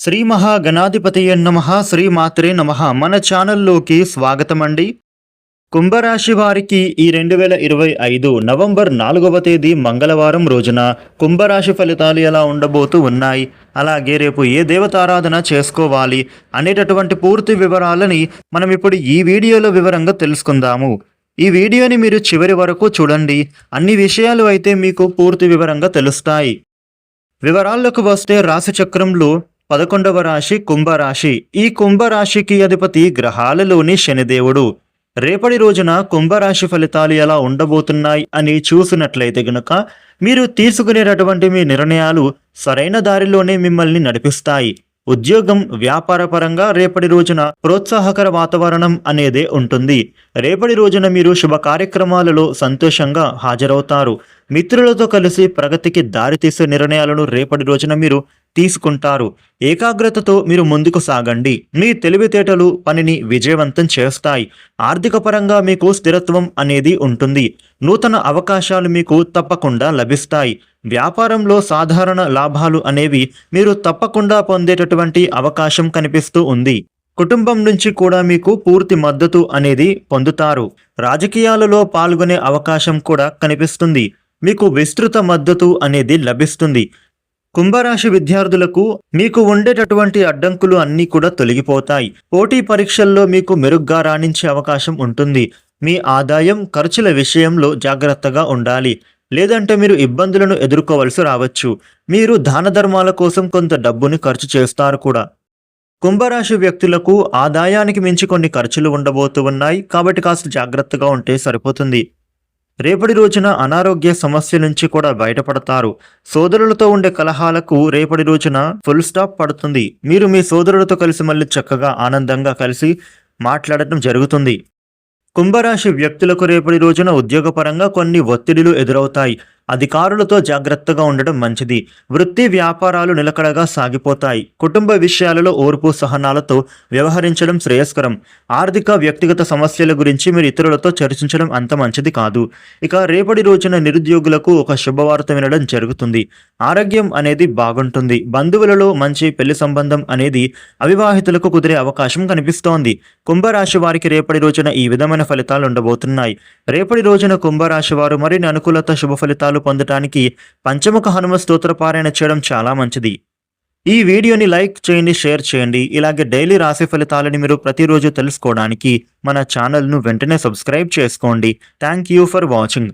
శ్రీ మహాగణాధిపతి నమ శ్రీ మాత్రే నమ. మన ఛానల్లోకి స్వాగతం అండి కుంభరాశి వారికి ఈ రెండు వేల ఇరవై ఐదు నవంబర్ నాలుగవ తేదీ మంగళవారం రోజున కుంభరాశి ఫలితాలు ఎలా ఉండబోతూ ఉన్నాయి? అలాగే రేపు ఏ దేవతారాధన చేసుకోవాలి? అనేటటువంటి పూర్తి వివరాలని మనం ఇప్పుడు ఈ వీడియోలో వివరంగా తెలుసుకుందాము. ఈ వీడియోని మీరు చివరి వరకు చూడండి. అన్ని విషయాలు అయితే మీకు పూర్తి వివరంగా తెలుస్తాయి. వివరాల్లోకి వస్తే రాశిచక్రంలో పదకొండవ రాశి కుంభరాశి. ఈ కుంభరాశికి అధిపతి గ్రహాలలోని శనిదేవుడు. రేపటి రోజున కుంభరాశి ఫలితాలు ఎలా ఉండబోతున్నాయి అని చూసినట్లయితే గనుక మీరు తీసుకునేటటువంటి మీ నిర్ణయాలు సరైన దారిలోనే మిమ్మల్ని నడిపిస్తాయి. ఉద్యోగం వ్యాపార పరంగా రేపటి రోజున ప్రోత్సాహకర వాతావరణం అనేదే ఉంటుంది. రేపటి రోజున మీరు శుభ కార్యక్రమాలలో సంతోషంగా హాజరవుతారు. మిత్రులతో కలిసి ప్రగతికి దారితీసే నిర్ణయాలను రేపటి రోజున మీరు తీసుకుంటారు. ఏకాగ్రతతో మీరు ముందుకు సాగండి. మీ తెలివితేటలు పనిని విజయవంతం చేస్తాయి. ఆర్థిక పరంగా మీకు స్థిరత్వం అనేది ఉంటుంది. నూతన అవకాశాలు మీకు తప్పకుండా లభిస్తాయి. వ్యాపారంలో సాధారణ లాభాలు అనేవి మీరు తప్పకుండా పొందేటటువంటి అవకాశం కనిపిస్తూ ఉంది. కుటుంబం నుంచి కూడా మీకు పూర్తి మద్దతు అనేది పొందుతారు. రాజకీయాలలో పాల్గొనే అవకాశం కూడా కనిపిస్తుంది. మీకు విస్తృత మద్దతు అనేది లభిస్తుంది. కుంభరాశి విద్యార్థులకు మీకు ఉండేటటువంటి అడ్డంకులు అన్నీ కూడా తొలగిపోతాయి. పోటీ పరీక్షల్లో మీకు మెరుగ్గా రాణించే అవకాశం ఉంటుంది. మీ ఆదాయం ఖర్చుల విషయంలో జాగ్రత్తగా ఉండాలి. లేదంటే మీరు ఇబ్బందులను ఎదుర్కోవలసి రావచ్చు. మీరు దాన ధర్మాల కోసం కొంత డబ్బుని ఖర్చు చేస్తారు కూడా. కుంభరాశి వ్యక్తులకు ఆదాయానికి మించి కొన్ని ఖర్చులు ఉండబోతు ఉన్నాయి. కాబట్టి కాస్త జాగ్రత్తగా ఉంటే సరిపోతుంది. రేపటి రోజున అనారోగ్య సమస్య నుంచి కూడా బయటపడతారు. సోదరులతో ఉండే కలహాలకు రేపటి రోజున ఫుల్ స్టాప్ పడుతుంది. మీరు మీ సోదరులతో కలిసి మళ్ళీ చక్కగా ఆనందంగా కలిసి మాట్లాడటం జరుగుతుంది. కుంభరాశి వ్యక్తులకు రేపటి రోజున ఉద్యోగపరంగా కొన్ని ఒత్తిడిలు ఎదురవుతాయి. అధికారులతో జాగ్రత్తగా ఉండడం మంచిది. వృత్తి వ్యాపారాలు నిలకడగా సాగిపోతాయి. కుటుంబ విషయాలలో ఓర్పు సహనాలతో వ్యవహరించడం శ్రేయస్కరం. ఆర్థిక వ్యక్తిగత సమస్యల గురించి మీరు ఇతరులతో చర్చించడం అంత మంచిది కాదు. ఇక రేపటి రోజున నిరుద్యోగులకు ఒక శుభవార్త వినడం జరుగుతుంది. ఆరోగ్యం అనేది బాగుంటుంది. బంధువులలో మంచి పెళ్ళి సంబంధం అనేది అవివాహితులకు కుదిరే అవకాశం కనిపిస్తోంది. కుంభరాశి వారికి రేపటి రోజున ఈ విధమైన ఫలితాలు ఉండబోతున్నాయి. రేపటి రోజున కుంభరాశి వారు మరిన్ని అనుకూలత శుభ ఫలితాలు పొందటానికి పంచముఖ హనుమ స్తోత్ర పారాయణ చేయడం చాలా మంచిది. ఈ వీడియోని లైక్ చేయండి షేర్ చేయండి. ఇలాగే డైలీ రాశి ఫలితాలని మీరు ప్రతిరోజు తెలుసుకోవడానికి మన ఛానల్ను వెంటనే సబ్స్క్రైబ్ చేసుకోండి. Thank you for watching.